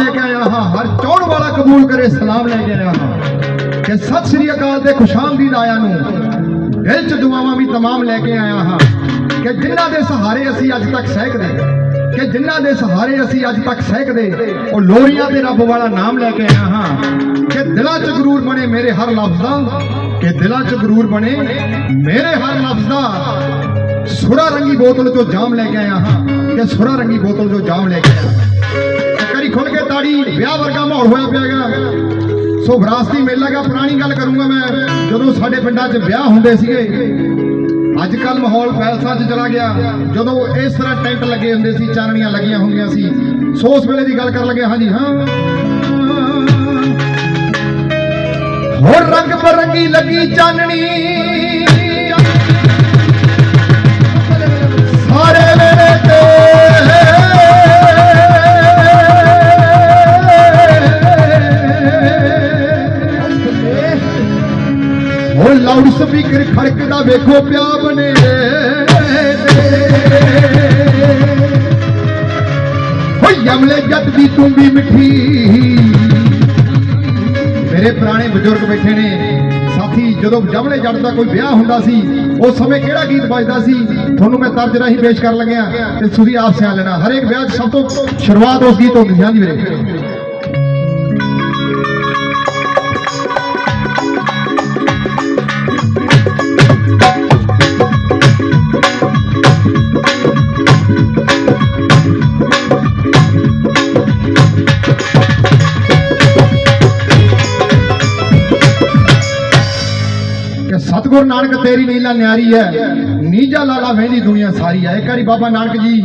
ਲੈ ਕੇ ਆਇਆ ਹਾਂ। ਹਰ ਚੌਣ ਵਾਲਾ ਕਬੂਲ ਕਰੇ, ਸਲਾਮ ਲੈ ਕੇ ਆਇਆ ਹਾਂ। ਕਿ ਸਤਿ ਸ੍ਰੀ ਅਕਾਲ ਦੇ ਖੁਸ਼ਾਮਦੀਦ ਆਇਆਂ ਨੂੰ। ਦਿਲ ਚ ਦੁਆਵਾਂ ਵੀ ਤਮਾਮ ਲੈ ਕੇ ਆਇਆ ਹਾਂ। ਕਿ ਜਿਨ੍ਹਾਂ ਦੇ ਸਹਾਰੇ ਅਸੀਂ ਅੱਜ ਤੱਕ ਸਹਿਕਦੇ, ਕਿ ਜਿਨ੍ਹਾਂ ਦੇ ਸਹਾਰੇ ਅਸੀਂ ਅੱਜ ਤੱਕ ਸਹਿਕਦੇ, ਉਹ ਲੋਰੀਆਂ ਤੇ ਰੱਬ ਵਾਲਾ ਨਾਮ ਲੈ ਕੇ ਆਇਆ ਹਾਂ। ਕਿ ਦਿਲਾਂ ਚ ਗਰੂਰ ਬਣੇ ਮੇਰੇ ਹਰ ਲਫ਼ਜ਼ ਦਾ ਕਿ ਦਿਲਾਂ ਚ ਗਰੂਰ ਬਣੇ ਮੇਰੇ ਹਰ ਲਫ਼ਜ਼। ਦਾ ਸੁਰਾ ਰੰਗੀ ਬੋਤਲ ਚੋਂ ਜਾਮ ਲੈ ਕੇ ਆਇਆ ਹਾਂ। ਕਿ ਸੁਰਾ ਰੰਗੀ ਬੋਤਲ ਚੋਂ ਜਾਮ ਲੈ ਕੇ ਆਇਆ। ਖੁੱਲ ਕੇ ਤਾੜੀ, ਵਿਆਹ ਵਰਗਾ ਮਾਹੌਲ ਹੋਇਆ ਪਿਆ ਪਿਆਗਾ ਸੋ ਵਿਰਾਸਤੀ ਮੇਲਾ ਦਾ ਪੁਰਾਣੀ ਗੱਲ ਕਰੂੰਗਾ ਮੈਂ, ਜਦੋਂ ਸਾਡੇ ਪਿੰਡਾਂ 'ਚ ਵਿਆਹ ਹੁੰਦੇ ਸੀਗੇ। ਅੱਜ ਕੱਲ ਮਾਹੌਲ ਪੈਲਸਾਂ 'ਚ ਚਲਾ ਗਿਆ। ਜਦੋਂ ਇਸ ਤਰ੍ਹਾਂ ਟੈਂਟ ਲੱਗੇ ਹੁੰਦੇ ਸੀ, ਚਾਨਣੀਆਂ ਲੱਗੀਆਂ ਹੁੰਦੀਆਂ ਸੀ। ਸੋ ਉਸ ਵੇਲੇ ਦੀ ਗੱਲ ਕਰਨ ਲੱਗੇ, ਹਾਂਜੀ, ਹਾਂ। ਹੋਰ ਰੰਗ ਬਰੰਗੀ ਲੱਗੀ ਚਾਨਣੀ। ਉਹ ਲਾਊਡ ਸਪੀਕਰ ਖੜਕਦਾ ਵੇਖੋ ਪਿਆ ਬਨੇ ਹੋਈ ਅਮਲੇ ਜੱਟ ਦੀ ਤੂੰ ਵੀ ਮਿੱਠੀ। ਮੇਰੇ ਪੁਰਾਣੇ ਬਜ਼ੁਰਗ ਬੈਠੇ ਨੇ। ਸਾਥੀ, ਜਦੋਂ ਜਮਲੇ ਜੱਟ ਦਾ ਕੋਈ ਵਿਆਹ ਹੁੰਦਾ ਸੀ ਉਸ ਸਮੇਂ ਕਿਹੜਾ ਗੀਤ ਵੱਜਦਾ ਸੀ? ਤੁਹਾਨੂੰ ਮੈਂ ਤਰਜ ਰਾਹੀਂ ਪੇਸ਼ ਕਰਨ ਲੱਗਿਆ ਤੇ ਤੁਸੀਂ ਆਪ ਸਿਆਣ ਲੈਣਾ ਹਰੇਕ ਵਿਆਹ 'ਚ ਸਭ ਤੋਂ ਸ਼ੁਰੂਆਤ ਉਸ ਗੀਤ ਹੁੰਦੀ ਸੀ। ਹਾਂਜੀ ਵੀਰੇ। ਕਿ ਨਾਨਕ ਤੇਰੀ ਨੀਲਾ ਨਿਆਰੀ ਹੈ। ਨੀਜਾ ਲਾਲਾ ਵਹਿੰਦੀ ਦੁਨੀਆ ਸਾਰੀ ਹੈ। ਇੱਕ ਵਾਰੀ ਬਾਬਾ ਨਾਨਕ ਜੀ,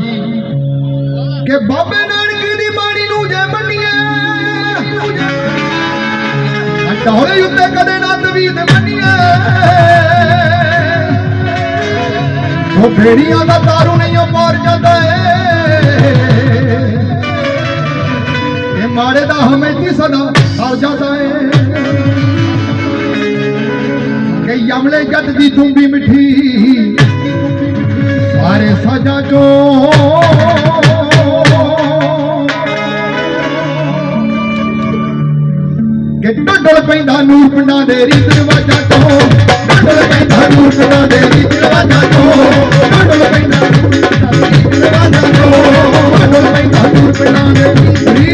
ਕਿ ਬਾਬੇ ਨਾਨਕ ਦੀ ਬਾਣੀ ਨੂੰ ਜੇ ਮੰਨੀਏ ਟੋਲੇ ਉੱਤੇ ਕਦੇ ਨਾ ਤਵੀਦ ਮੰਨੀਏ। ਉਹ ਭੇੜੀਆਂ ਦਾ ਤਾਰੂ ਨਹੀਂ, ਉਹ ਮਾਰ ਜਾਂਦਾ ਏ। ਇਹ ਮਾੜੇ ਦਾ ਹਮੇਤੀ ਸਦਾ ਸਰ ਜਾਂਦਾ ਏ। ਕਿ ਯਮਲੇ ਜੱਟ ਦੀ ਤੁੰਬੀ ਮਿੱਠੀ। ਸਾਰੇ ਸਾਜਾਂ ਚੋਂ। ਕਿ ਡੋਡਲ ਪੈਂਦਾ ਨੂਰ ਪਿੰਡਾਂ ਦੇ ਰੀਤ ਰਿਵਾਜਾਂ ਤੋਂ ਡੋਡਲ ਪੈਂਦਾ ਨੂਰ ਪਿੰਡਾਂ ਦੇ ਰੀਤ ਰਿਵਾਜਾਂ ਤੋਂ ਡੋਡਲ ਪੈਂਦਾ ਨੂਰ ਪਿੰਡਾਂ ਦੇ ਰੀਤ ਰਿਵਾਜਾਂ ਤੋਂ ਡੋਡਲ ਪੈਂਦਾ ਨੂਰ ਪਿੰਡਾਂ ਦੇ ਰੀਤ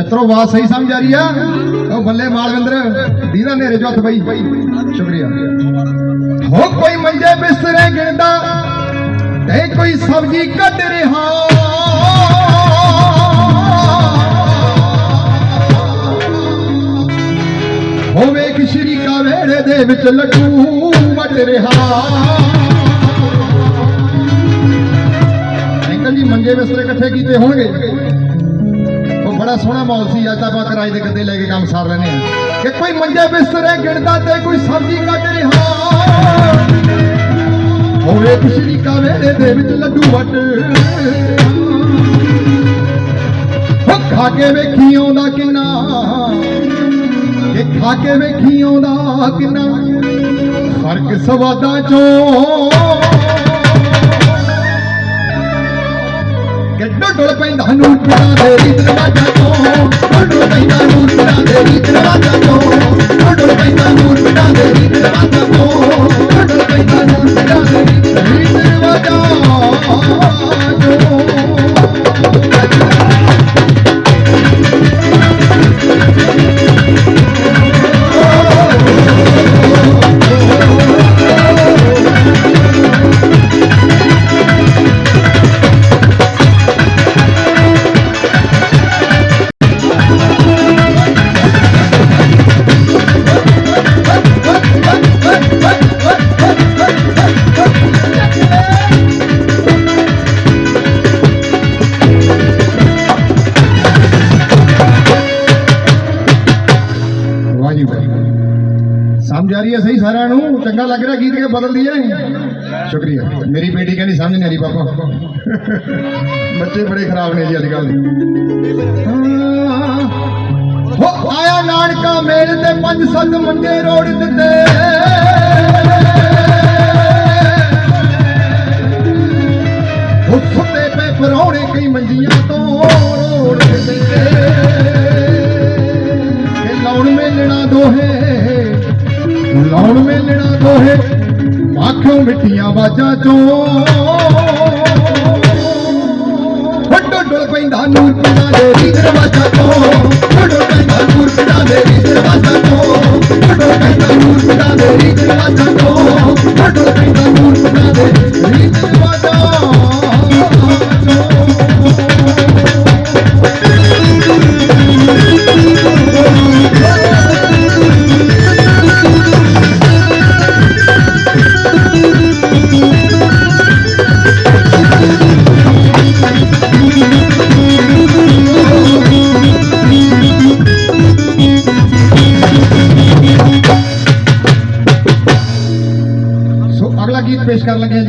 ਮਿੱਤਰੋ, ਆਵਾਜ਼ ਸਹੀ ਸਮਝ ਆ ਰਹੀ ਆ? ਉਹ ਬੱਲੇ ਮਾਲਵਿੰਦਰ ਦੀਦਾ ਨੇਰੇ ਜੋ ਹੱਥ ਬਈ ਸ਼ੁਕਰੀਆ। ਹੋ ਕੋਈ ਮੰਜੇ ਬਿਸਤਰੇ ਗਿਣਦਾ, ਤੇ ਕੋਈ ਸਬਜ਼ੀ ਕੱਢ ਰਿਹਾ। ਹੋਵੇ ਕਿ ਸ਼ਰੀਕਾ ਵੇੜੇ ਦੇ ਵਿੱਚ ਲੱਡੂ ਵੱਟ ਰਿਹਾ। ਅੰਕਲ ਜੀ, ਮੰਜੇ ਬਿਸਤਰੇ ਇਕੱਠੇ ਕੀਤੇ ਹੋਣਗੇ? ਬੜਾ ਸੋਹਣਾ ਮਾਹੌਲ ਸੀ, ਅੱਜ ਤਾਂ ਆਪਾਂ ਕਿਰਾਏ ਦੇ ਗੱਦੇ ਲੈ ਕੇ ਕੰਮ ਸਾਰ ਲੈਨੇ ਆ ਕਿ ਕੋਈ ਮੰਜੇ ਬਿਸਤਰੇ ਗਿਣਦਾ ਤੇ ਕੋਈ ਸਬਜ਼ੀ ਕੱਟ ਰਿਹਾ। ਹੋਵੇ ਖੁਸ਼ੀ ਕਾਵੇਰੇ ਦੇ ਵਿੱਚ ਲੱਡੂ ਵੱਟ। ਹੋ ਖਾ ਕੇ ਵੇਖੀ ਆਉਂਦਾ ਕਿੰਨਾ। ਇਹ ਖਾ ਕੇ ਵੇਖੀ ਆਉਂਦਾ ਕਿੰਨਾ। ਫ਼ਰਕ ਸਵਾਦਾਂ ਚੋਂ ਕਿ ਡੋਡਲ ਪੈਂਦਾ ਨੂਰ ਪਿੰਡਾਂ ਦੇ ਰੀਤ ਰਿਵਾਜਾਂ ਤੋਂ। ਡੋਡਲ ਪੈਂਦਾ ਨੂਰ ਪਿੰਡਾਂ ਦੇ ਰੀਤ ਰਿਵਾਜਾਂ ਤੋਂ। ਸਹੀ ਸਾਰਿਆਂ ਨੂੰ। ਚੰਗਾ ਲੱਗ ਰਿਹਾ, ਗੀਤ ਕੇ ਬਦਲ ਦਈਏ। ਸ਼ੁਕਰੀਆ। ਮੇਰੀ ਬੇਟੀ ਕਹਿੰਦੀ, ਸਮਝ ਨਹੀਂ ਆ ਰਹੀ ਪਾਪਾ। ਬੱਚੇ ਬੜੇ ਖਰਾਬ ਨੇ ਜੀ ਅੱਜ ਕੱਲ ਹੋ। ਆਇਆ ਨਾਨਕਾ ਮੇਲ ਤੇ ਪੰਜ ਸੱਤ ਮੰਡੇ ਰੋੜ ਦਿੱਤੇ। ਆਖੋਂ ਮਿੱਠੀਆਂ ਬਾਜਾਂ ਚੋਂ। ਵੱਡੋ ਡੋਲ ਪੈਂਦਾ ਨੂਰ ਪਿੰਡਾਂ ਦੇ ਰੀਤ ਰਵਾਜਾਂ ਤੋਂ ਵੱਡੋ ਪੈਂਦਾ ਨੂਰ ਪਿੰਡਾਂ ਦੇ ਰੀਤ ਰਵਾਜਾਂ ਤੋਂ ਸੋ ਅਗਲਾ ਗੀਤ